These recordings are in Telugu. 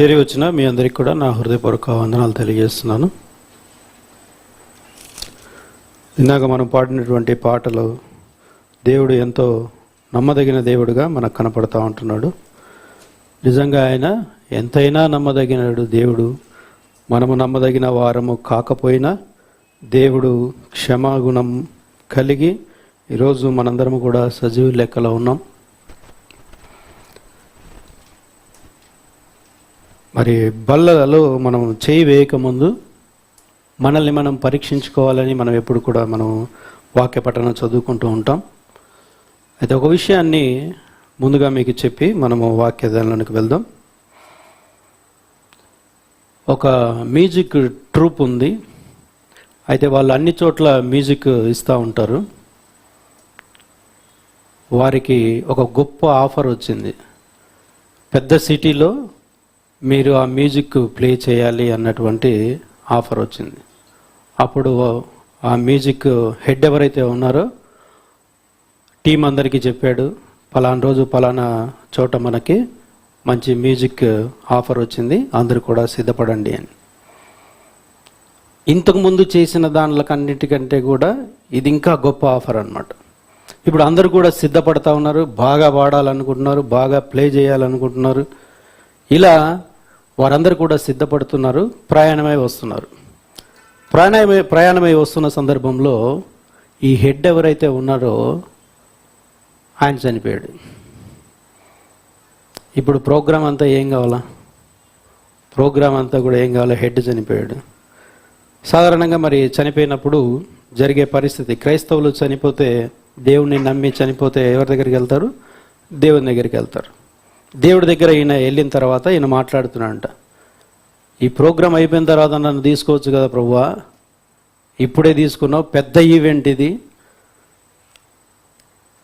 చేరి వచ్చిన మీ అందరికి కూడా నా హృదయపూర్వక వందనాలు తెలియజేస్తున్నాను. ఇందాక మనం పాడినటువంటి పాటలు దేవుడు ఎంతో నమ్మదగిన దేవుడుగా మనకు కనపడతా ఉంటున్నాడు. నిజంగా ఆయన ఎంతైనా నమ్మదగినడు దేవుడు. మనము నమ్మదగిన వారము కాకపోయినా దేవుడు క్షమాగుణం కలిగి ఈరోజు మనందరము కూడా సజీవ లెక్కలో ఉన్నాం. మరి బల్లలలో మనం చేయి వేయకముందు మనల్ని మనం పరీక్షించుకోవాలని మనం ఎప్పుడు కూడా మనం వాక్య పఠనం చదువుకుంటూ ఉంటాం. అయితే ఒక విషయాన్ని ముందుగా మీకు చెప్పి మనము వాక్యదానికి వెళ్దాం. ఒక మ్యూజిక్ ట్రూప్ ఉంది. అయితే వాళ్ళు అన్ని చోట్ల మ్యూజిక్ ఇస్తూ ఉంటారు. వారికి ఒక గొప్ప ఆఫర్ వచ్చింది. పెద్ద సిటీలో మీరు ఆ మ్యూజిక్ ప్లే చేయాలి అన్నటువంటి ఆఫర్ వచ్చింది. అప్పుడు ఆ మ్యూజిక్ హెడ్ ఎవరైతే ఉన్నారో టీం అందరికీ చెప్పాడు పలానా రోజు పలానా చోట మనకి మంచి మ్యూజిక్ ఆఫర్ వచ్చింది అందరూ కూడా సిద్ధపడండి అని. ఇంతకుముందు చేసిన దానిలకన్నిటికంటే కూడా ఇది ఇంకా గొప్ప ఆఫర్ అన్నమాట. ఇప్పుడు అందరూ కూడా సిద్ధపడతా ఉన్నారు బాగా పాడాలనుకుంటున్నారు బాగా ప్లే చేయాలనుకుంటున్నారు. ఇలా వారందరూ కూడా సిద్ధపడుతున్నారు ప్రయాణమై వస్తున్నారు. ప్రయాణమై ప్రయాణమై వస్తున్న సందర్భంలో ఈ హెడ్ ఎవరైతే ఉన్నారో ఆయన చనిపోయాడు. ఇప్పుడు ప్రోగ్రాం అంతా ఏం కావాలా? ప్రోగ్రాం అంతా కూడా ఏం కావాలా? హెడ్ చనిపోయాడు. సాధారణంగా మరి చనిపోయినప్పుడు జరిగే పరిస్థితి క్రైస్తవులు చనిపోతే దేవుణ్ణి నమ్మి చనిపోతే ఎవరి దగ్గరికి వెళ్తారు? దేవుని దగ్గరికి వెళ్తారు. దేవుడి దగ్గర ఈయన వెళ్ళిన తర్వాత ఈయన మాట్లాడుతున్నాడంట. ఈ ప్రోగ్రాం అయిపోయిన తర్వాత నన్ను తీసుకోవచ్చు కదా ప్రభువా? ఇప్పుడే తీసుకున్నావు పెద్ద ఈవెంట్ ఇది.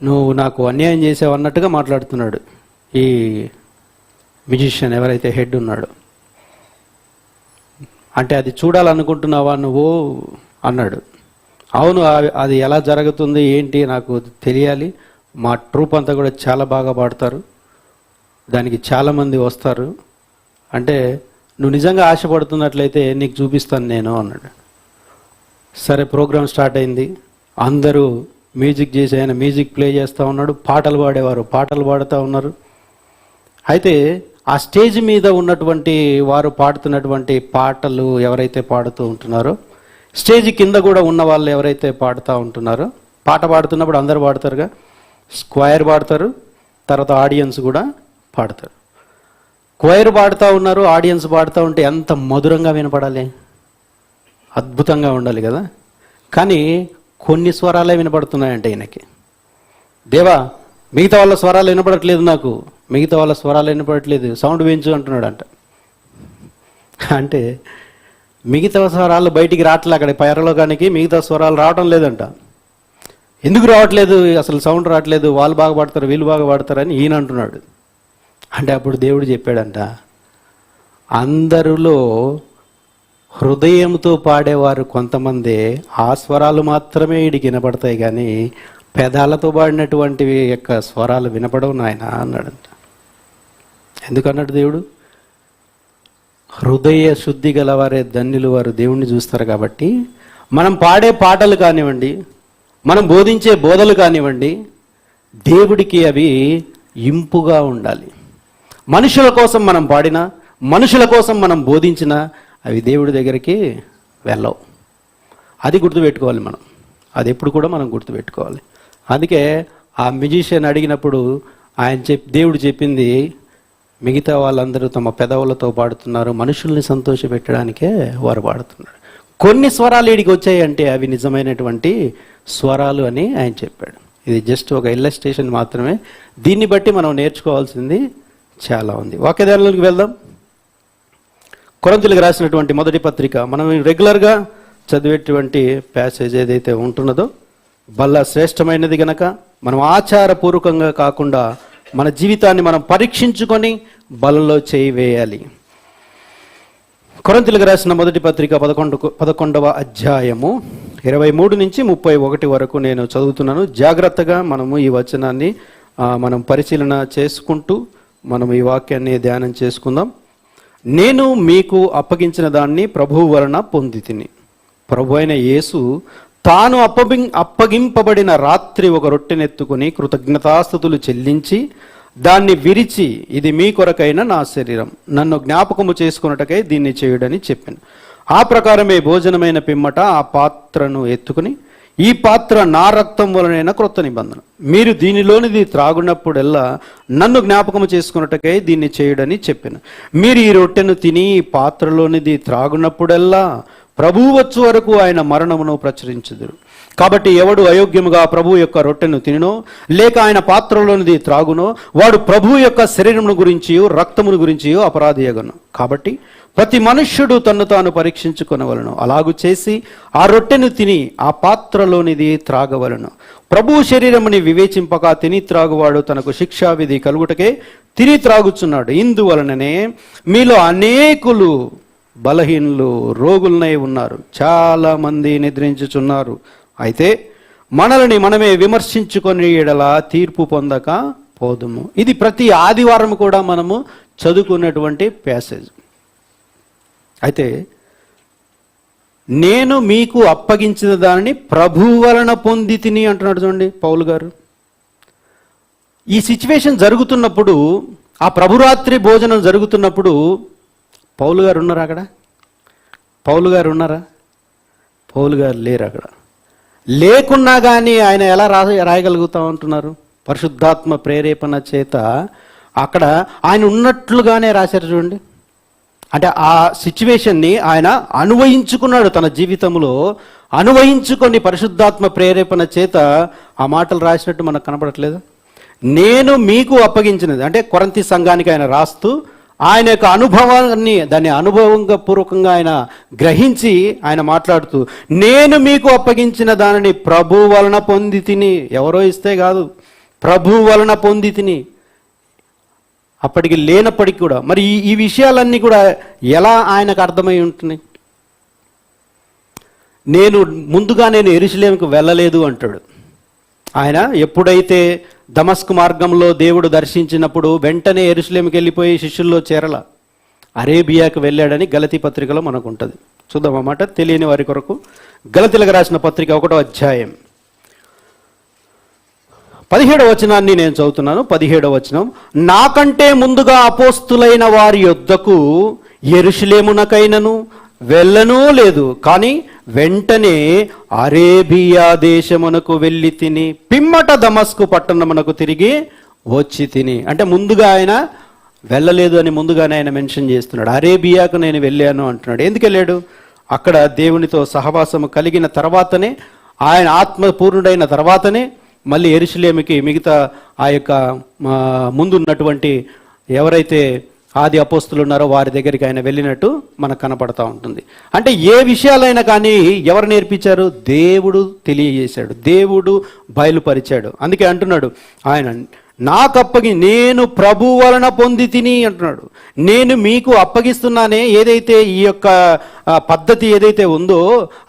నువ్వు నాకు అన్యాయం చేసావు అన్నట్టుగా మాట్లాడుతున్నాడు. ఈ మ్యూజిషియన్ ఎవరైతే హెడ్ ఉన్నాడో. అంటే అది చూడాలనుకుంటున్నావా నువ్వు? అన్నాడు. అవును అది ఎలా జరుగుతుంది ఏంటి నాకు తెలియాలి. మా ట్రూప్ అంతా కూడా చాలా బాగా పాడతారు. దానికి చాలామంది వస్తారు. అంటే నువ్వు నిజంగా ఆశపడుతున్నట్లయితే నీకు చూపిస్తాను నేను అన్నాడు. సరే ప్రోగ్రామ్ స్టార్ట్ అయింది. అందరూ మ్యూజిక్ చేసి ఆయన మ్యూజిక్ ప్లే చేస్తూ ఉన్నాడు. పాటలు పాడేవారు పాటలు పాడుతూ ఉన్నారు. అయితే ఆ స్టేజ్ మీద ఉన్నటువంటి వారు పాడుతున్నటువంటి పాటలు ఎవరైతే పాడుతూ ఉంటున్నారో స్టేజ్ కింద కూడా ఉన్న వాళ్ళు ఎవరైతే పాడుతూ ఉంటున్నారో పాట పాడుతున్నప్పుడు అందరూ పాడతారుగా. స్క్వైర్ పాడతారు. తర్వాత ఆడియన్స్ కూడా పాడతారు క్వైర్ పాడుతూ ఉన్నారు ఆడియన్స్ పాడుతూ ఉంటే ఎంత మధురంగా వినపడాలి? అద్భుతంగా ఉండాలి కదా? కానీ కొన్ని స్వరాలే వినపడుతున్నాయంటే ఈయనకి. దేవా మిగతా వాళ్ళ స్వరాలు వినపడట్లేదు నాకు. మిగతా వాళ్ళ స్వరాలు వినపడట్లేదు. సౌండ్ వేయించు అంటున్నాడు అంట అంటే మిగతా స్వరాలు బయటికి రావట్లే అక్కడ పైరలోకానికి మిగతా స్వరాలు రావడం లేదంట. ఎందుకు రావట్లేదు? అసలు సౌండ్ రావట్లేదు. వాళ్ళు బాగా పాడతారు వీళ్ళు బాగా పాడతారు అని ఈయన అంటున్నాడు. అంటే అప్పుడు దేవుడు చెప్పాడంట అందరిలో హృదయంతో పాడేవారు కొంతమంది ఆ స్వరాలు మాత్రమే వీడికి వినపడతాయి కానీ పెదాలతో పాడినటువంటివి యొక్క స్వరాలు వినపడవు నాయన అన్నాడంట. ఎందుకన్నాడు దేవుడు? హృదయ శుద్ధి గలవారే ధన్యులు వారు దేవుణ్ణి చూస్తారు కాబట్టి మనం పాడే పాటలు కానివ్వండి మనం బోధించే బోధలు కానివ్వండి దేవుడికి అవి ఇంపుగా ఉండాలి. మనుషుల కోసం మనం పాడినా మనుషుల కోసం మనం బోధించినా అవి దేవుడి దగ్గరికి వెళ్ళవు. అది గుర్తుపెట్టుకోవాలి మనం. అది ఎప్పుడు కూడా మనం గుర్తుపెట్టుకోవాలి. అందుకే ఆ మ్యూజిషియన్ అడిగినప్పుడు ఆయన చెప్ దేవుడు చెప్పింది మిగతా వాళ్ళందరూ తమ పెదవులతో పాడుతున్నారు మనుషుల్ని సంతోషపెట్టడానికే వారు పాడుతున్నారు. కొన్ని స్వరాలు వీడికి వచ్చాయంటే అవి నిజమైనటువంటి స్వరాలు అని ఆయన చెప్పాడు. ఇది జస్ట్ ఒక ఇల్లస్ట్రేషన్ మాత్రమే. దీన్ని బట్టి మనం నేర్చుకోవాల్సింది చాలా ఉంది. వాక్యదారులకు వెళ్దాం. కొరంతులకు రాసినటువంటి మొదటి పత్రిక మనం రెగ్యులర్గా చదివేటువంటి ప్యాసేజ్ ఏదైతే ఉంటున్నదో బల్ల శ్రేష్టమైనది గనక మనం ఆచారపూర్వకంగా కాకుండా మన జీవితాన్ని మనం పరీక్షించుకొని బలలో చేయి వేయాలి. కొరంతులకు రాసిన మొదటి పత్రిక పదకొండు పదకొండవ అధ్యాయము ఇరవై మూడు నుంచి ముప్పై ఒకటి వరకు నేను చదువుతున్నాను. జాగ్రత్తగా మనము ఈ వచనాన్ని మనం పరిశీలన చేసుకుంటూ మనం ఈ వాక్యాన్ని ధ్యానం చేసుకుందాం. నేను మీకు అప్పగించిన దాన్ని ప్రభువు వలన పొంది తిని ప్రభు అయిన యేసు తాను అప్పగి అప్పగింపబడిన రాత్రి ఒక రొట్టెనెత్తుకుని కృతజ్ఞతాస్థుతులు చెల్లించి దాన్ని విరిచి ఇది మీ కొరకైన నా శరీరం. నన్ను జ్ఞాపకము చేసుకున్నటకై దీన్ని చేయుడని చెప్పాను. ఆ ప్రకారమే భోజనమైన పిమ్మట ఆ పాత్రను ఎత్తుకుని ఈ పాత్ర నా రక్తం వలనైనా క్రొత్త నిబంధన. మీరు దీనిలోనిది త్రాగునప్పుడెల్లా నన్ను జ్ఞాపకము చేసుకున్నట్టుకై దీన్ని చేయుడని చెప్పిన. మీరు ఈ రొట్టెను తిని ఈ పాత్రలోనిది త్రాగునప్పుడెల్లా ప్రభువు వచ్చు వరకు ఆయన మరణమును ప్రచురించదురు. కాబట్టి ఎవడు అయోగ్యముగా ప్రభు యొక్క రొట్టెను తినో లేక ఆయన పాత్రలోనిది త్రాగునో వాడు ప్రభు యొక్క శరీరమును గురించి రక్తమును గురించి అపరాధియగను కాబట్టి ప్రతి మనుష్యుడు తన్ను తాను పరీక్షించుకునవలను. అలాగు చేసి ఆ రొట్టెను తిని ఆ పాత్రలోనిది త్రాగవలను. ప్రభు శరీరముని వివేచింపక తిని త్రాగువాడు తనకు శిక్షావిధి కలుగుటకే తిని త్రాగుచున్నాడు. ఇందువలననే మీలో అనేకులు బలహీనులు రోగులనై ఉన్నారు. చాలా మంది నిద్రించుచున్నారు. అయితే మనల్ని మనమే విమర్శించుకొని ఎడల తీర్పు పొందక పోదుము. ఇది ప్రతి ఆదివారం కూడా మనము చదువుకున్నటువంటి ప్యాసేజ్ అయితే నేను మీకు అప్పగించిన దానిని ప్రభు వలన పొంది తిని అంటున్నాడు చూడండి పౌలు గారు. ఈ సిచ్యువేషన్ జరుగుతున్నప్పుడు ఆ ప్రభురాత్రి భోజనం జరుగుతున్నప్పుడు పౌలు గారు ఉన్నారా అక్కడ? పౌలు గారు ఉన్నారా? పౌలు గారు లేరు అక్కడ. లేకున్నా కానీ ఆయన ఎలా రా రాయగలుగుతా ఉంటున్నారు పరిశుద్ధాత్మ ప్రేరేపణ చేత అక్కడ ఆయన ఉన్నట్లుగానే రాశారు చూడండి. అంటే ఆ సిచ్యువేషన్ని ఆయన అనువయించుకున్నాడు తన జీవితంలో అనువయించుకొని పరిశుద్ధాత్మ ప్రేరేపణ చేత ఆ మాటలు రాసినట్టు మనకు కనపడట్లేదు నేను మీకు అప్పగించినది అంటే కొరంతి సంఘానికి ఆయన రాస్తూ ఆయన యొక్క అనుభవాన్ని దాన్ని అనుభవంగా పూర్వకంగా ఆయన గ్రహించి ఆయన మాట్లాడుతూ నేను మీకు అప్పగించిన దానిని ప్రభు వలన పొంది తిని ఎవరో ఇస్తే కాదు ప్రభు వలన పొంది తిని అప్పటికి లేనప్పటికి కూడా. మరి ఈ విషయాలన్నీ కూడా ఎలా ఆయనకు అర్థమై ఉంటున్నాయి? నేను ముందుగా నేను ఎరుసలేంకు వెళ్ళలేదు అంటాడు. ఆయన ఎప్పుడైతే దమస్కు మార్గంలో దేవుడు దర్శించినప్పుడు వెంటనే ఎరుసలేంకి వెళ్ళిపోయి శిష్యుల్లో చేరల. అరేబియాకు వెళ్ళాడని గలతి పత్రికలో మనకు ఉంటుంది చూద్దాం అన్నమాట తెలియని వారి కొరకు. గలతిలకు రాసిన పత్రిక ఒకటో అధ్యాయం. పదిహేడవ వచనాన్ని నేను చదువుతున్నాను. పదిహేడవ వచనం. నాకంటే ముందుగా అపోస్తులైన వారి యొద్దకు ఎరుషులేమునకైనను వెళ్ళనూ లేదు. కానీ వెంటనే అరేబియా దేశమునకు వెళ్ళి తిని పిమ్మట దమస్కు పట్టణమునకు తిరిగి వచ్చి తిని. అంటే ముందుగా ఆయన వెళ్ళలేదు అని ముందుగానే ఆయన మెన్షన్ చేస్తున్నాడు. అరేబియాకు నేను వెళ్ళాను అంటున్నాడు. ఎందుకు వెళ్ళాడు? అక్కడ దేవునితో సహవాసము కలిగిన తర్వాతనే ఆయన ఆత్మపూర్ణుడైన తర్వాతనే మళ్ళీ ఎరుసలేమికి మిగతా ఆ యొక్క ముందున్నటువంటి ఎవరైతే ఆది అపోస్తులు ఉన్నారో వారి దగ్గరికి ఆయన వెళ్ళినట్టు మనకు కనపడతా ఉంటుంది. అంటే ఏ విషయాలైనా కానీ ఎవరు నేర్పించారు? దేవుడు తెలియజేశాడు. దేవుడు బయలుపరిచాడు. అందుకే అంటున్నాడు ఆయన నాకు అప్పగి నేను ప్రభు వలన పొంది తిని అంటున్నాడు. నేను మీకు అప్పగిస్తున్నానే ఏదైతే ఈ యొక్క పద్ధతి ఏదైతే ఉందో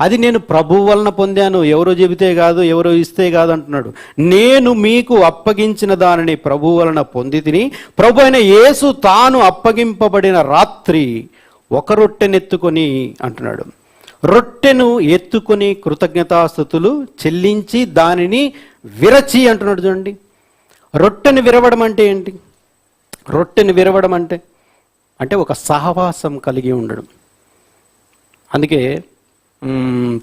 అది నేను ప్రభు వలన పొందాను. ఎవరో చెబితే కాదు ఎవరో ఇస్తే కాదు అంటున్నాడు. నేను మీకు అప్పగించిన దానిని ప్రభు వలన పొంది తిని ప్రభు అయిన యేసు తాను అప్పగింపబడిన రాత్రి ఒక రొట్టెనెత్తుకొని అంటున్నాడు. రొట్టెను ఎత్తుకొని కృతజ్ఞతాస్థుతులు చెల్లించి దానిని విరచి అంటున్నాడు చూడండి. రొట్టెని విరవడం అంటే ఏంటి? రొట్టెని విరవడం అంటే అంటే ఒక సహవాసం కలిగి ఉండడం. అందుకే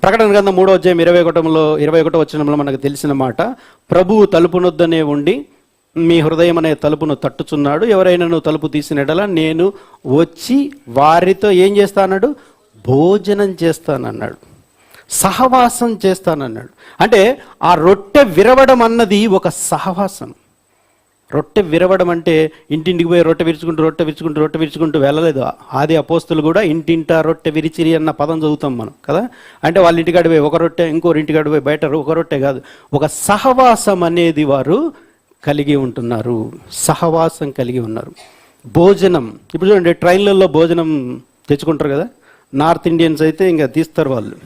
ప్రకటన గ్రంథం మూడో అధ్యాయం ఇరవై ఒకటంలో ఇరవై ఒకటో వచ్చినంలో మనకు తెలిసిన మాట ప్రభువు తలుపునొద్దనే ఉండి మీ హృదయం అనే తలుపును తట్టుచున్నాడు. ఎవరైనా తలుపు తీసినడలా నేను వచ్చి వారితో ఏం చేస్తానన్నాడు? భోజనం చేస్తానన్నాడు. సహవాసం చేస్తానన్నాడు. అంటే ఆ రొట్టె విరవడం అన్నది ఒక సహవాసం. రొట్టె విరవడం అంటే ఇంటింటికి పోయి రొట్టె విరుచుకుంటూ రొట్టె విరుచుకుంటూ రొట్టె విరుచుకుంటూ వెళ్ళలేదు. ఆది అపోస్తులు కూడా ఇంటింట రొట్టె విరిచిరి అన్న పదం చదువుతాం మనం కదా? అంటే వాళ్ళ ఇంటికాడ పోయి ఒక రొట్టె ఇంకోరి ఇంటికాడ పోయి బయట ఒక రొట్టె కాదు. ఒక సహవాసం అనేది వారు కలిగి ఉంటున్నారు. సహవాసం కలిగి ఉన్నారు. భోజనం ఇప్పుడు చూడండి ట్రైన్లలో భోజనం తెచ్చుకుంటారు కదా? నార్త్ ఇండియన్స్ అయితే ఇంకా తీస్తారు వాళ్ళు.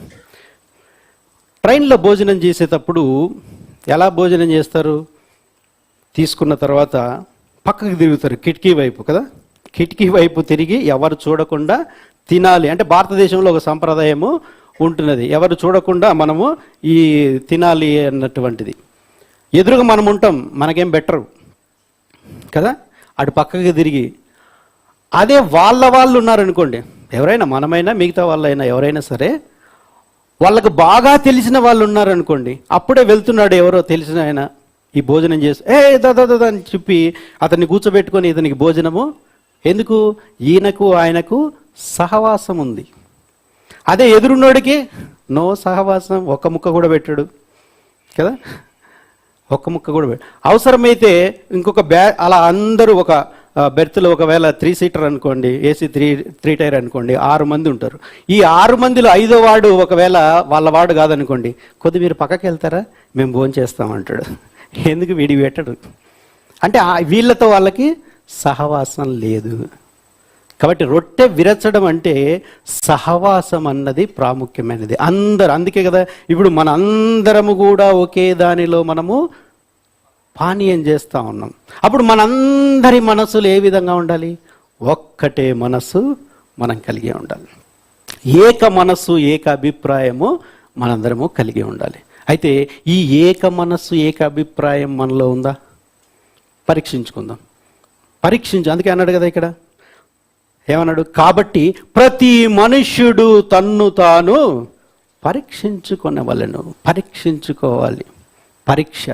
ట్రైన్లో భోజనం చేసేటప్పుడు ఎలా భోజనం చేస్తారు? తీసుకున్న తర్వాత పక్కకి తిరుగుతారు కిటికీ వైపు కదా? కిటికీ వైపు తిరిగి ఎవరు చూడకుండా తినాలి. అంటే భారతదేశంలో ఒక సంప్రదాయము ఉంటున్నది. ఎవరు చూడకుండా మనము ఈ తినాలి అన్నటువంటిది. ఎదురుగా మనం ఉంటాం మనకేం బెటరు? కదా? అటు పక్కకి తిరిగి. అదే వాళ్ళ వాళ్ళు ఉన్నారనుకోండి ఎవరైనా మనమైనా మిగతా వాళ్ళైనా ఎవరైనా సరే వాళ్ళకు బాగా తెలిసిన వాళ్ళు ఉన్నారనుకోండి అప్పుడే వెళ్తున్నాడు ఎవరో తెలిసిన ఆయన. ఈ భోజనం చేసి ఏ దాదా అని చెప్పి అతన్ని కూర్చోబెట్టుకొని ఇతనికి భోజనము. ఎందుకు? ఈయనకు ఆయనకు సహవాసం ఉంది. అదే ఎదురున్నోడికి నో సహవాసం ఒక్క ముక్క కూడా పెట్టాడు. కదా? ఒక్క ముక్క కూడా పెట్టాడు అవసరమైతే ఇంకొక బ్యా అలా అందరూ ఒక బెర్త్లో ఒకవేళ త్రీ సీటర్ అనుకోండి ఏసీ త్రీ త్రీ టైర్ అనుకోండి ఆరు మంది ఉంటారు. ఈ ఆరు మందిలో ఐదో వాడు ఒకవేళ వాళ్ళ వాడు కాదనుకోండి కొద్ది మీరు పక్కకి వెళ్తారా మేము భోజనం చేస్తామంటాడు ఎందుకు వీడి పెట్టడు? అంటే ఆ- వీళ్ళతో వాళ్ళకి సహవాసం లేదు. కాబట్టి రొట్టె విరచడం అంటే సహవాసం అన్నది ప్రాముఖ్యమైనది. అందరు అందుకే కదా ఇప్పుడు మన అందరము కూడా ఒకే దానిలో మనము పానీయం చేస్తూ ఉన్నాం. అప్పుడు మనందరి మనసులు ఏ విధంగా ఉండాలి? ఒక్కటే మనసు మనం కలిగి ఉండాలి. ఏక మనస్సు ఏక అభిప్రాయము మనందరము కలిగి ఉండాలి. అయితే ఈ ఏక మనస్సు ఏక అభిప్రాయం మనలో ఉందా? పరీక్షించుకుందాం. పరీక్షించు అందుకే అన్నాడు కదా ఇక్కడ. ఏమన్నాడు? కాబట్టి ప్రతి మనుష్యుడు తన్ను తాను పరీక్షించుకునే వాళ్ళను పరీక్షించుకోవాలి. పరీక్ష.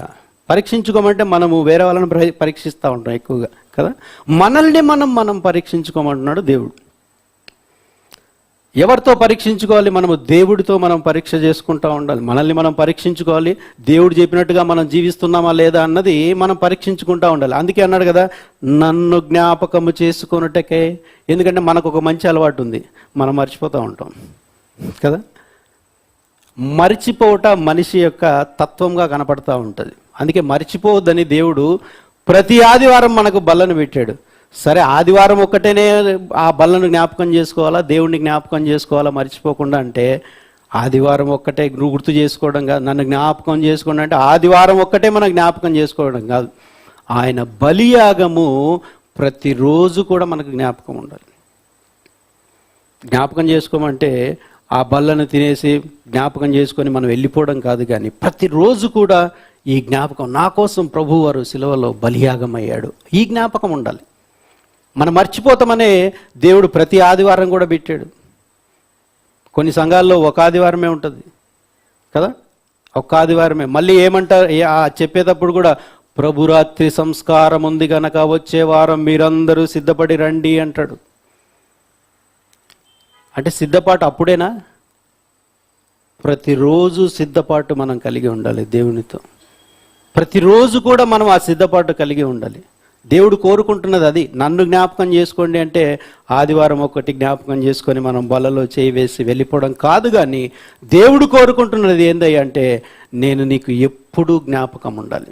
పరీక్షించుకోమంటే మనము వేరే వాళ్ళని పరీక్షిస్తూ ఉంటాం ఎక్కువగా కదా? మనల్ని మనం మనం పరీక్షించుకోమంటున్నాడు దేవుడు. ఎవరితో పరీక్షించుకోవాలి? మనము దేవుడితో మనం పరీక్ష చేసుకుంటా ఉండాలి. మనల్ని మనం పరీక్షించుకోవాలి. దేవుడు చెప్పినట్టుగా మనం జీవిస్తున్నామా లేదా అన్నది మనం పరీక్షించుకుంటా ఉండాలి. అందుకే అన్నాడు కదా నన్ను జ్ఞాపకము చేసుకున్నట్టకే ఎందుకంటే మనకు ఒక మంచి అలవాటు ఉంది మనం మర్చిపోతూ ఉంటాం. కదా? మర్చిపోవట మనిషి యొక్క తత్వంగా కనపడతా ఉంటుంది. అందుకే మర్చిపోవద్దని దేవుడు ప్రతి ఆదివారం మనకు బల్లను పెట్టాడు. సరే ఆదివారం ఒక్కటేనే ఆ బల్లను జ్ఞాపకం చేసుకోవాలా? దేవుడిని జ్ఞాపకం చేసుకోవాలా మర్చిపోకుండా అంటే ఆదివారం ఒక్కటే నువ్వు గుర్తు చేసుకోవడం కాదు నన్ను జ్ఞాపకం చేసుకోండి అంటే ఆదివారం ఒక్కటే మనం జ్ఞాపకం చేసుకోవడం కాదు. ఆయన బలియాగము ప్రతిరోజు కూడా మనకు జ్ఞాపకం ఉండాలి. జ్ఞాపకం చేసుకోమంటే ఆ బల్లను తినేసి జ్ఞాపకం చేసుకొని మనం వెళ్ళిపోవడం కాదు కానీ ప్రతిరోజు కూడా ఈ జ్ఞాపకం నా కోసం ప్రభువారు సిలువలో బలియాగం అయ్యాడు ఈ జ్ఞాపకం ఉండాలి. మనం మర్చిపోతామనే దేవుడు ప్రతి ఆదివారం కూడా పెట్టాడు. కొన్ని సంఘాల్లో ఒక ఆదివారమే ఉంటుంది. కదా? ఒక్క ఆదివారమే. మళ్ళీ ఏమంటారు? ఏ- చెప్పేటప్పుడు కూడా ప్రభురాత్రి సంస్కారం ఉంది గనక వచ్చే వారం మీరందరూ సిద్ధపడి రండి అంటాడు. అంటే సిద్ధపాటు అప్పుడేనా? ప్రతిరోజు సిద్ధపాటు మనం కలిగి ఉండాలి దేవునితో. ప్రతిరోజు కూడా మనం ఆ సిద్ధపాటు కలిగి ఉండాలి. దేవుడు కోరుకుంటున్నది అది. నన్ను జ్ఞాపకం చేసుకోండి అంటే ఆదివారం ఒకటి జ్ఞాపకం చేసుకొని మనం బలలో చేయి వేసి వెళ్ళిపోవడం కాదు కానీ దేవుడు కోరుకుంటున్నది ఏందయ్య అంటే నేను నీకు ఎప్పుడూ జ్ఞాపకం ఉండాలి.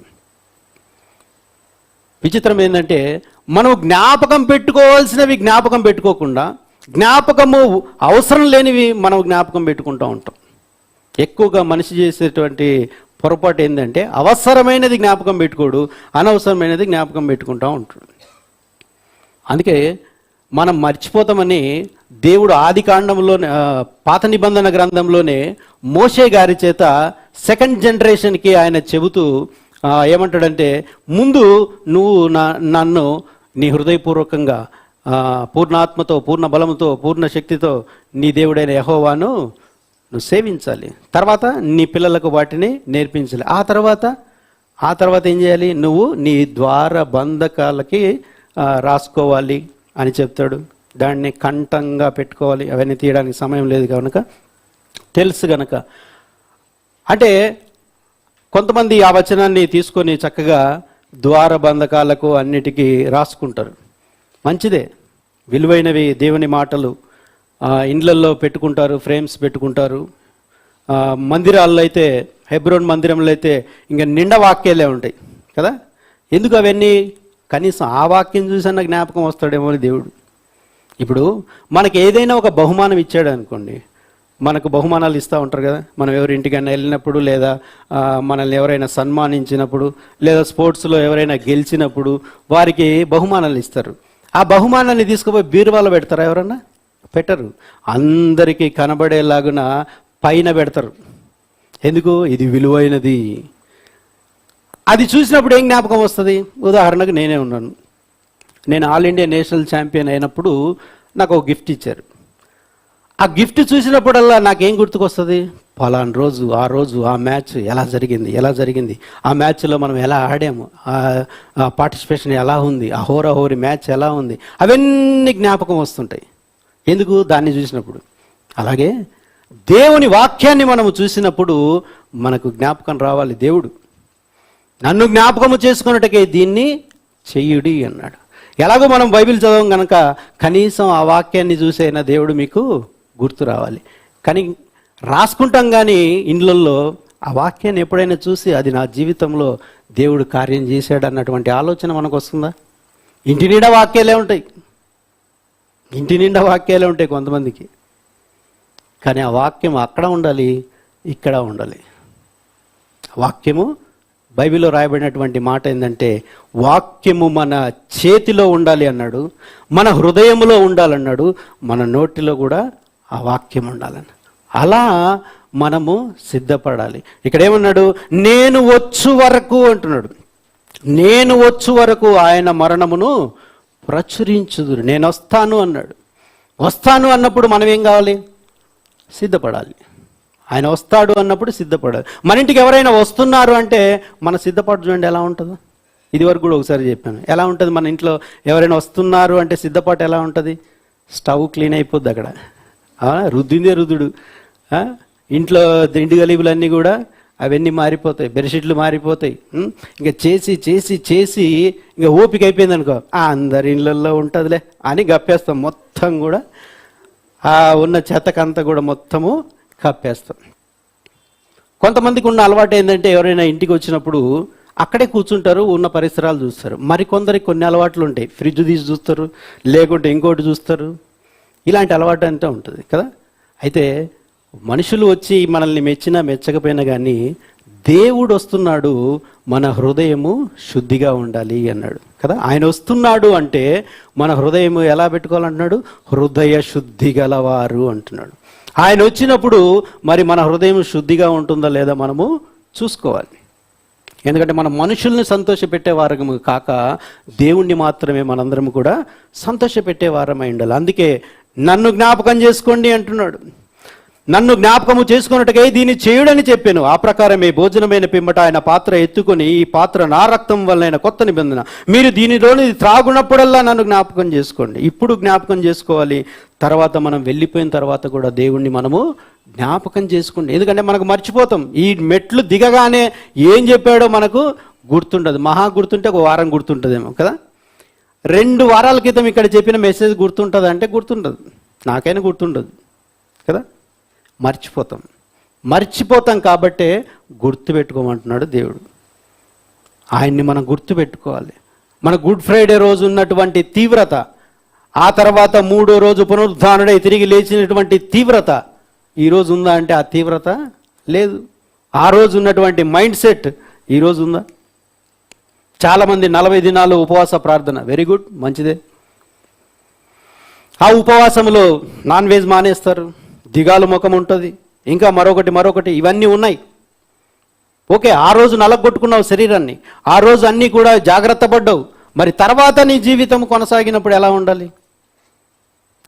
విచిత్రం ఏంటంటే మనం జ్ఞాపకం పెట్టుకోవాల్సినవి జ్ఞాపకం పెట్టుకోకుండా జ్ఞాపకము అవసరం లేనివి మనం జ్ఞాపకం పెట్టుకుంటూ ఉంటాం. ఎక్కువగా మనిషి చేసేటువంటి పొరపాటు ఏంటంటే అవసరమైనది జ్ఞాపకం పెట్టుకోడు అనవసరమైనది జ్ఞాపకం పెట్టుకుంటూ ఉంటాడు. అందుకే మనం మర్చిపోతామని దేవుడు ఆది కాండంలోనే పాత నిబంధన గ్రంథంలోనే మోషే గారి చేత సెకండ్ జనరేషన్కి ఆయన చెబుతూ ఏమంటాడంటే ముందు నువ్వు నా నన్ను నీ హృదయపూర్వకంగా పూర్ణాత్మతో పూర్ణ బలంతో పూర్ణ శక్తితో నీ దేవుడైన యహోవాను నువ్వు సేవించాలి. తర్వాత నీ పిల్లలకు వాటిని నేర్పించాలి. ఆ తర్వాత ఆ తర్వాత ఏం చేయాలి? నువ్వు నీ ద్వార బంధకాలకి రాసుకోవాలి అని చెప్తాడు. దాన్ని కంఠంగా పెట్టుకోవాలి. అవన్నీ తీయడానికి సమయం లేదు కనుక. తెలుసు గనక. అంటే కొంతమంది ఆ వచనాన్ని తీసుకొని చక్కగా ద్వార బంధకాలకు అన్నిటికీ రాసుకుంటారు. మంచిదే. విలువైనవి దేవుని మాటలు. ఇండ్లల్లో పెట్టుకుంటారు ఫ్రేమ్స్ పెట్టుకుంటారు. మందిరాల్లో అయితే హెబ్రోన్ మందిరంలో అయితే ఇంకా నిండా వాక్యాలే ఉంటాయి కదా? ఎందుకు అవన్నీ? కనీసం ఆ వాక్యం చూసన్న జ్ఞాపకం వస్తాడేమో అని దేవుడు. ఇప్పుడు మనకి ఏదైనా ఒక బహుమానం ఇచ్చాడు అనుకోండి మనకు బహుమానాలు ఇస్తూ ఉంటారు కదా? మనం ఎవరింటికైనా వెళ్ళినప్పుడు లేదా మనల్ని ఎవరైనా సన్మానించినప్పుడు లేదా స్పోర్ట్స్లో ఎవరైనా గెలిచినప్పుడు వారికి బహుమానాలు ఇస్తారు. ఆ బహుమానాన్ని తీసుకుపోయి బీరువాలో పెడతారా ఎవరన్నా? పెట్టరు. అందరికీ కనబడేలాగున పైన పెడతారు. ఎందుకు? ఇది విలువైనది. అది చూసినప్పుడు ఏం జ్ఞాపకం వస్తుంది? ఉదాహరణకు నేనే ఉన్నాను. నేను ఆల్ ఇండియా నేషనల్ ఛాంపియన్ అయినప్పుడు నాకు ఒక గిఫ్ట్ ఇచ్చారు. ఆ గిఫ్ట్ చూసినప్పుడల్లా నాకేం గుర్తుకొస్తుంది? పలానా రోజు ఆ రోజు ఆ మ్యాచ్ ఎలా జరిగింది? ఎలా జరిగింది? ఆ మ్యాచ్లో మనం ఎలా ఆడాము? ఆ పార్టిసిపేషన్ ఎలా ఉంది? ఆ హోరా హోరి మ్యాచ్ ఎలా ఉంది? అవన్నీ జ్ఞాపకం వస్తుంటాయి. ఎందుకు దాన్ని చూసినప్పుడు? అలాగే దేవుని వాక్యాన్ని మనము చూసినప్పుడు మనకు జ్ఞాపకం రావాలి దేవుడు. నన్ను జ్ఞాపకము చేసుకున్నట్టుకే దీన్ని చెయ్యుడి అన్నాడు. ఎలాగో మనం బైబిల్ చదవం కనుక కనీసం ఆ వాక్యాన్ని చూసైనా దేవుడు మీకు గుర్తు రావాలి. కానీ రాసుకుంటాం కానీ ఇండ్లల్లో ఆ వాక్యాన్ని ఎప్పుడైనా చూసి అది నా జీవితంలో దేవుడు కార్యం చేశాడు అన్నటువంటి ఆలోచన మనకు వస్తుందా ఇంటి నీడ వాక్యాలే ఉంటాయి. ఇంటి నిండా వాక్యాలే ఉంటాయి కొంతమందికి. కానీ ఆ వాక్యం అక్కడ ఉండాలి ఇక్కడ ఉండాలి. వాక్యము బైబిల్లో రాయబడినటువంటి మాట ఏంటంటే వాక్యము మన చేతిలో ఉండాలి అన్నాడు మన హృదయములో ఉండాలన్నాడు మన నోటిలో కూడా ఆ వాక్యం ఉండాలని. అలా మనము సిద్ధపడాలి. ఇక్కడ ఏమన్నాడు? నేను వచ్చు వరకు అంటున్నాడు. నేను వచ్చు వరకు ఆయన మరణమును ప్రచురించుదురు. నేను వస్తాను అన్నాడు. వస్తాను అన్నప్పుడు మనం ఏం కావాలి? సిద్ధపడాలి. ఆయన వస్తాడు అన్నప్పుడు సిద్ధపడాలి. మన ఇంటికి ఎవరైనా వస్తున్నారు అంటే మన సిద్ధపాటు చూడండి ఎలా ఉంటుందో? ఇది వరకు కూడా ఒకసారి చెప్పాను. ఎలా ఉంటుంది మన ఇంట్లో ఎవరైనా వస్తున్నారు అంటే సిద్ధపాటు ఎలా ఉంటుంది? స్టవ్ క్లీన్ అయిపోద్ది అక్కడ. రుద్దిందే రుద్దుడు. ఇంట్లో దిండు గలీబులన్నీ కూడా అవన్నీ మారిపోతాయి బెడ్షీట్లు మారిపోతాయి. ఇంకా చేసి చేసి చేసి ఇంకా ఓపిక అయిపోయింది అనుకో ఆ, అందరి ఇళ్ళల్లో ఉంటుందిలే అని గప్పేస్తాం. మొత్తం కూడా ఆ ఉన్న చెత్తకంతా కూడా మొత్తము కప్పేస్తాం. కొంతమందికి ఉన్న అలవాటు ఏంటంటే ఎవరైనా ఇంటికి వచ్చినప్పుడు అక్కడే కూర్చుంటారు ఉన్న పరిసరాలు చూస్తారు. మరికొందరికి కొన్ని అలవాట్లు ఉంటాయి. ఫ్రిడ్జ్ తీసి చూస్తారు లేకుంటే ఇంకోటి చూస్తారు. ఇలాంటి అలవాటు అంతా ఉంటుంది కదా. అయితే మనుషులు వచ్చి మనల్ని మెచ్చినా మెచ్చకపోయినా కానీ దేవుడు వస్తున్నాడు మన హృదయము శుద్ధిగా ఉండాలి అన్నాడు. కదా? ఆయన వస్తున్నాడు అంటే మన హృదయము ఎలా పెట్టుకోవాలంటున్నాడు? హృదయ శుద్ధి గలవారు అంటున్నాడు. ఆయన వచ్చినప్పుడు మరి మన హృదయం శుద్ధిగా ఉంటుందా లేదా మనము చూసుకోవాలి. ఎందుకంటే మన మనుషుల్ని సంతోషపెట్టే వారము కాక దేవుణ్ణి మాత్రమే మనందరం కూడా సంతోషపెట్టే వారమై ఉండాలి. అందుకే నన్ను జ్ఞాపకం చేసుకోండి అంటున్నాడు. నన్ను జ్ఞాపకము చేసుకున్నట్టుగా దీన్ని చేయుడని చెప్పాను. ఆ ప్రకారమే భోజనమైన పిమ్మట ఆయన పాత్ర ఎత్తుకొని ఈ పాత్ర నా రక్తం వల్లైన కొత్త నిబంధన. మీరు దీనిలోని త్రాగునప్పుడల్లా నన్ను జ్ఞాపకం చేసుకోండి. ఇప్పుడు జ్ఞాపకం చేసుకోవాలి. తర్వాత మనం వెళ్ళిపోయిన తర్వాత కూడా దేవుణ్ణి మనము జ్ఞాపకం చేసుకోండి. ఎందుకంటే మనకు మర్చిపోతాం. ఈ మెట్లు దిగగానే ఏం చెప్పాడో మనకు గుర్తుండదు. మహా గుర్తుంటే ఒక వారం గుర్తుంటుందేమో కదా? రెండు వారాల క్రితం ఇక్కడ చెప్పిన మెసేజ్ గుర్తుంటుంది అంటే గుర్తుండదు. నాకైనా గుర్తుండదు. కదా? మర్చిపోతాం. మర్చిపోతాం కాబట్టే గుర్తుపెట్టుకోమంటున్నాడు దేవుడు. ఆయన్ని మనం గుర్తుపెట్టుకోవాలి మన గుడ్ ఫ్రైడే రోజు ఉన్నటువంటి తీవ్రత ఆ తర్వాత మూడో రోజు పునరుద్ధానుడై తిరిగి లేచినటువంటి తీవ్రత ఈ రోజు ఉందా అంటే ఆ తీవ్రత లేదు. ఆ రోజు ఉన్నటువంటి మైండ్ సెట్ ఈ రోజు ఉందా? చాలామంది నలభై దినాలు ఉపవాస ప్రార్థన వెరీ గుడ్ మంచిదే. ఆ ఉపవాసంలో నాన్ వెజ్ మానేస్తారు. దిగాలు ముఖం ఉంటుంది. ఇంకా మరొకటి మరొకటి ఇవన్నీ ఉన్నాయి. ఓకే ఆ రోజు నలగొట్టుకున్నావు శరీరాన్ని. ఆ రోజు అన్నీ కూడా జాగ్రత్త పడ్డావు. మరి తర్వాత నీ జీవితం కొనసాగినప్పుడు ఎలా ఉండాలి?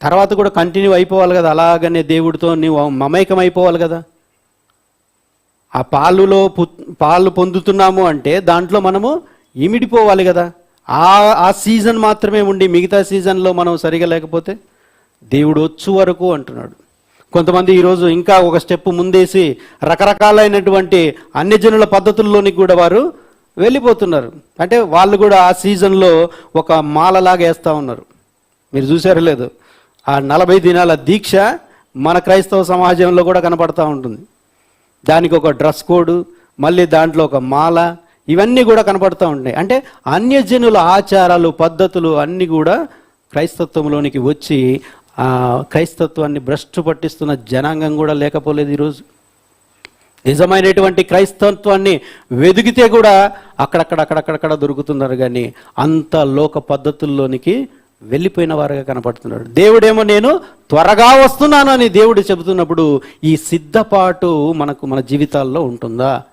తర్వాత కూడా కంటిన్యూ అయిపోవాలి కదా. అలాగనే దేవుడితో నీవు మమైకం అయిపోవాలి కదా. ఆ పాలులో పు- పాలు పొందుతున్నాము అంటే దాంట్లో మనము ఇమిడిపోవాలి కదా. ఆ ఆ సీజన్ మాత్రమే ఉండి మిగతా సీజన్లో మనం సరిగా లేకపోతే దేవుడు వచ్చు వరకు అంటున్నాడు. కొంతమంది ఈరోజు ఇంకా ఒక స్టెప్ ముందేసి రకరకాలైనటువంటి అన్యజనుల పద్ధతుల్లోనికి కూడా వారు వెళ్ళిపోతున్నారు. అంటే వాళ్ళు కూడా ఆ సీజన్లో ఒక మాలలాగా వేస్తూ ఉన్నారు. మీరు చూసారో లేదు. ఆ నలభై దినాల దీక్ష మన క్రైస్తవ సమాజంలో కూడా కనపడుతూ ఉంటుంది. దానికి ఒక డ్రెస్ కోడ్ మళ్ళీ దాంట్లో ఒక మాల ఇవన్నీ కూడా కనపడుతూ ఉంటాయి అంటే అన్యజనుల ఆచారాలు పద్ధతులు అన్నీ కూడా క్రైస్తత్వంలోనికి వచ్చి క్రైస్తత్వాన్ని భ్రష్టు పట్టిస్తున్న జనాంగం కూడా లేకపోలేదు ఈరోజు. నిజమైనటువంటి క్రైస్తత్వాన్ని వెదిగితే కూడా అక్కడక్కడ అక్కడక్కడక్కడ దొరుకుతున్నారు కానీ అంత లోక పద్ధతుల్లోనికి వెళ్ళిపోయిన వారుగా కనపడుతున్నాడు దేవుడేమో నేను త్వరగా వస్తున్నాను అని దేవుడు చెబుతున్నప్పుడు ఈ సిద్ధపాటు మనకు మన జీవితాల్లో ఉంటుందా?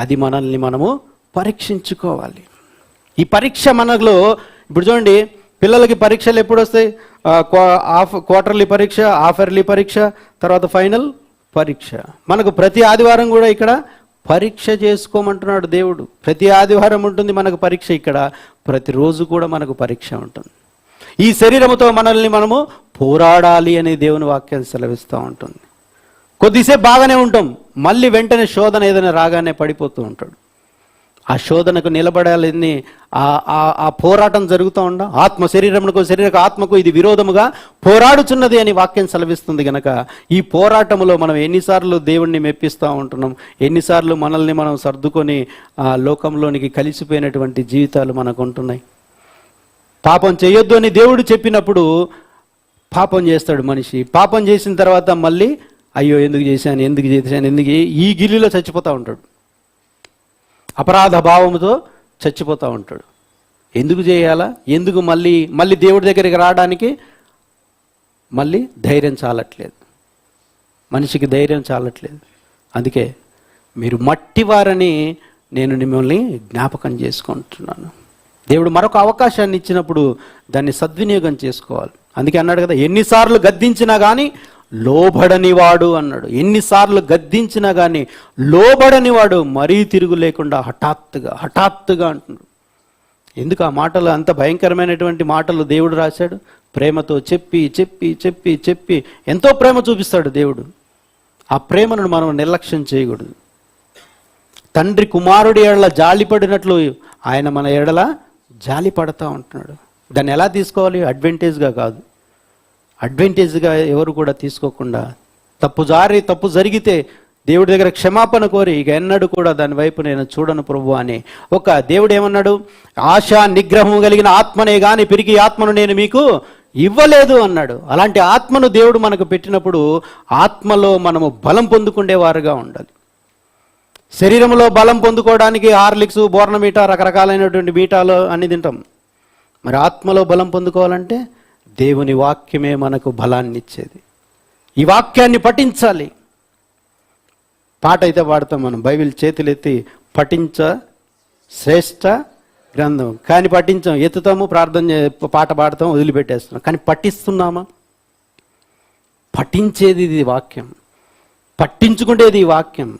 అది మనల్ని మనము పరీక్షించుకోవాలి. ఈ పరీక్ష మనలో ఇప్పుడు చూడండి పిల్లలకి పరీక్షలు ఎప్పుడు వస్తాయి క్వా- హాఫ్ క్వార్టర్లీ పరీక్ష హాఫర్లీ పరీక్ష తర్వాత ఫైనల్ పరీక్ష. మనకు ప్రతి ఆదివారం కూడా ఇక్కడ పరీక్ష చేసుకోమంటున్నాడు దేవుడు. ప్రతి ఆదివారం ఉంటుంది మనకు పరీక్ష ఇక్కడ. ప్రతిరోజు కూడా మనకు పరీక్ష ఉంటుంది. ఈ శరీరముతో మనల్ని మనము పోరాడాలి అని దేవుని వాక్యం సెలవిస్తూ ఉంటుంది. కొద్దిసేపు బాగానే ఉంటాం. మళ్ళీ వెంటనే శోధన ఏదైనా రాగానే పడిపోతూ ఉంటాడు. ఆ శోధనకు నిలబడాలని ఆ ఆ ఆ పోరాటం జరుగుతూ ఉండ ఆత్మ శరీరమునకు శరీరకు ఆత్మకు ఇది విరోధముగా పోరాడుచున్నది అని వాక్యం సెలవిస్తుంది గనక. ఈ పోరాటములో మనం ఎన్నిసార్లు దేవుణ్ణి మెప్పిస్తూ ఉంటున్నాం. ఎన్నిసార్లు మనల్ని మనం సర్దుకొని ఆ లోకంలోనికి కలిసిపోయినటువంటి జీవితాలు మనకు ఉంటున్నాయి పాపం చేయొద్దు అని దేవుడు చెప్పినప్పుడు పాపం చేస్తాడు మనిషి. పాపం చేసిన తర్వాత మళ్ళీ అయ్యో ఎందుకు చేశాను ఎందుకు చేశాను ఎందుకు ఈ గిల్లిలో చచ్చిపోతూ ఉంటాడు. అపరాధ భావముతో చచ్చిపోతూ ఉంటాడు. ఎందుకు చేయాలా? ఎందుకు మళ్ళీ మళ్ళీ దేవుడి దగ్గరికి రావడానికి మళ్ళీ ధైర్యం చాలట్లేదు. మనిషికి ధైర్యం చాలట్లేదు. అందుకే మీరు మట్టి వారని నేను మిమ్మల్ని జ్ఞాపకం చేసుకుంటున్నాను. దేవుడు మరొక అవకాశాన్ని ఇచ్చినప్పుడు దాన్ని సద్వినియోగం చేసుకోవాలి. అందుకే అన్నాడు కదా ఎన్నిసార్లు గద్దించినా కానీ లోబడనివాడు అన్నాడు. ఎన్నిసార్లు గద్దించినా కానీ లోబడనివాడు మరీ తిరుగు లేకుండా హఠాత్తుగా హఠాత్తుగా అంటున్నాడు. ఎందుకు ఆ మాటలు అంత భయంకరమైనటువంటి మాటలు దేవుడు రాశాడు? ప్రేమతో చెప్పి చెప్పి చెప్పి చెప్పి ఎంతో ప్రేమ చూపిస్తాడు దేవుడు. ఆ ప్రేమను మనం నిర్లక్ష్యం చేయకూడదు. తండ్రి కుమారుడి ఎడల జాలిపడినట్లు ఆయన మన ఎడల జాలి పడతా ఉంటున్నాడు. దాన్ని ఎలా తీసుకోవాలి? అడ్వాంటేజ్గా కాదు. అడ్వాంటేజ్గా ఎవరు కూడా తీసుకోకుండా తప్పు జారి తప్పు జరిగితే దేవుడి దగ్గర క్షమాపణ కోరి ఇక ఎన్నడూ కూడా దాని వైపు నేను చూడను ప్రభు అని. ఒక దేవుడు ఏమన్నాడు? ఆశ నిగ్రహం కలిగిన ఆత్మనే కానీ పిరికి ఆత్మను నేను మీకు ఇవ్వలేదు అన్నాడు. అలాంటి ఆత్మను దేవుడు మనకు పెట్టినప్పుడు ఆత్మలో మనము బలం పొందుకుండేవారుగా ఉండాలి. శరీరంలో బలం పొందుకోవడానికి హార్లిక్స్ బోర్నమీట రకరకాలైనటువంటి మీటాలు అన్ని తింటాం. మరి ఆత్మలో బలం పొందుకోవాలంటే దేవుని వాక్యమే మనకు బలాన్ని ఇచ్చేది ఈ వాక్యాన్ని పఠించాలి. పాట అయితే పాడతాం మనం. బైబిల్ చేతులెత్తి పఠించ శ్రేష్ట గ్రంథం. కానీ పఠించాం. ఎత్తుతాము ప్రార్థన పాట పాడతాం వదిలిపెట్టేస్తున్నాం. కానీ పఠిస్తున్నామా? పఠించేది ఇది వాక్యం. పట్టించుకుంటేది ఈ వాక్యం.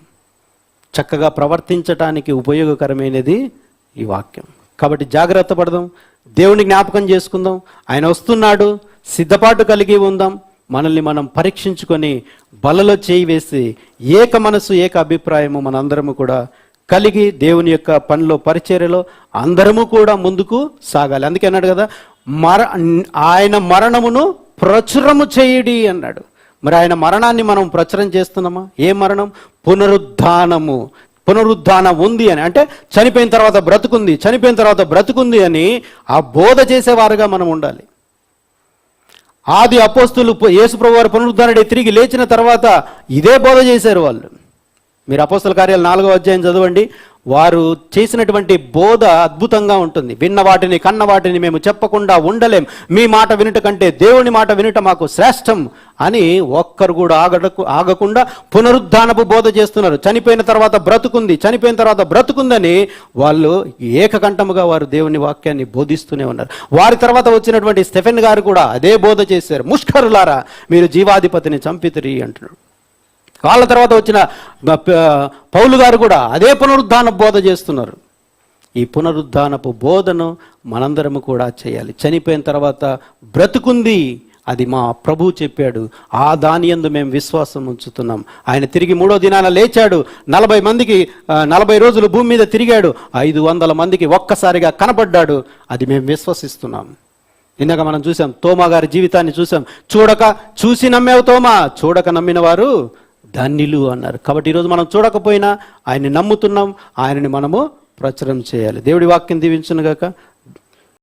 చక్కగా ప్రవర్తించటానికి ఉపయోగకరమైనది ఈ వాక్యం. కాబట్టి జాగ్రత్త పడదాం. దేవుని జ్ఞాపకం చేసుకుందాం. ఆయన వస్తున్నాడు. సిద్ధపాటు కలిగి ఉందాం. మనల్ని మనం పరీక్షించుకొని బలలో చేయి వేసి ఏక మనసు ఏక అభిప్రాయము మనందరము కూడా కలిగి దేవుని యొక్క పనిలో పరిచర్యలో అందరము కూడా ముందుకు సాగాలి. అందుకే అన్నాడు కదా మర ఆయన మరణమును ప్రచురము చేయుడి అన్నాడు. మరి ఆయన మరణాన్ని మనం ప్రచురం చేస్తున్నామా? ఏ మరణం? పునరుద్ధానము. పునరుద్ధానం ఉంది అని. అంటే చనిపోయిన తర్వాత బ్రతుకుంది చనిపోయిన తర్వాత బ్రతుకుంది అని ఆ బోధ చేసేవారుగా మనం ఉండాలి. ఆది అపోస్తులు యేసుప్రభు వారు పునరుద్ధానుడే తిరిగి లేచిన తర్వాత ఇదే బోధ చేశారు వాళ్ళు. మీరు అపోస్తుల కార్యాలు నాలుగో అధ్యాయం చదవండి. వారు చేసినటువంటి బోధ అద్భుతంగా ఉంటుంది. విన్న వాటిని కన్న వాటిని మేము చెప్పకుండా ఉండలేం. మీ మాట వినుట కంటే దేవుని మాట వినుట మాకు శ్రేష్టం అని ఒక్కరు కూడా ఆగడకు ఆగకుండా పునరుద్ధానపు బోధ చేస్తున్నారు. చనిపోయిన తర్వాత బ్రతుకుంది చనిపోయిన తర్వాత బ్రతుకుందని వాళ్ళు ఏకకంఠముగా వారు దేవుని వాక్యాన్ని బోధిస్తూనే ఉన్నారు. వారి తర్వాత వచ్చినటువంటి స్టెఫెన్ గారు కూడా అదే బోధ చేశారు. ముష్కరులారా మీరు జీవాధిపతిని చంపితిరి అంటున్నాడు. వాళ్ళ తర్వాత వచ్చిన పౌలు గారు కూడా అదే పునరుద్ధాన బోధ చేస్తున్నారు. ఈ పునరుద్ధానపు బోధను మనందరము కూడా చేయాలి. చనిపోయిన తర్వాత బ్రతుకుంది అది మా ప్రభు చెప్పాడు. ఆ దాని యందు మేము విశ్వాసం ఉంచుతున్నాం. ఆయన తిరిగి మూడో దినాన లేచాడు. నలభై మందికి నలభై రోజులు భూమి మీద తిరిగాడు. ఐదు వందల మందికి ఒక్కసారిగా కనబడ్డాడు అది మేము విశ్వసిస్తున్నాం. ఇందాక మనం చూసాం తోమా గారి జీవితాన్ని చూసాం. చూడక చూసి నమ్మేవు తోమా? చూడక నమ్మిన వారు ధన్యులు అన్నారు. కాబట్టి ఈరోజు మనం చూడకపోయినా ఆయన్ని నమ్ముతున్నాం ఆయనని మనము ప్రచురం చేయాలి. దేవుడి వాక్యం దీవించునుగాక.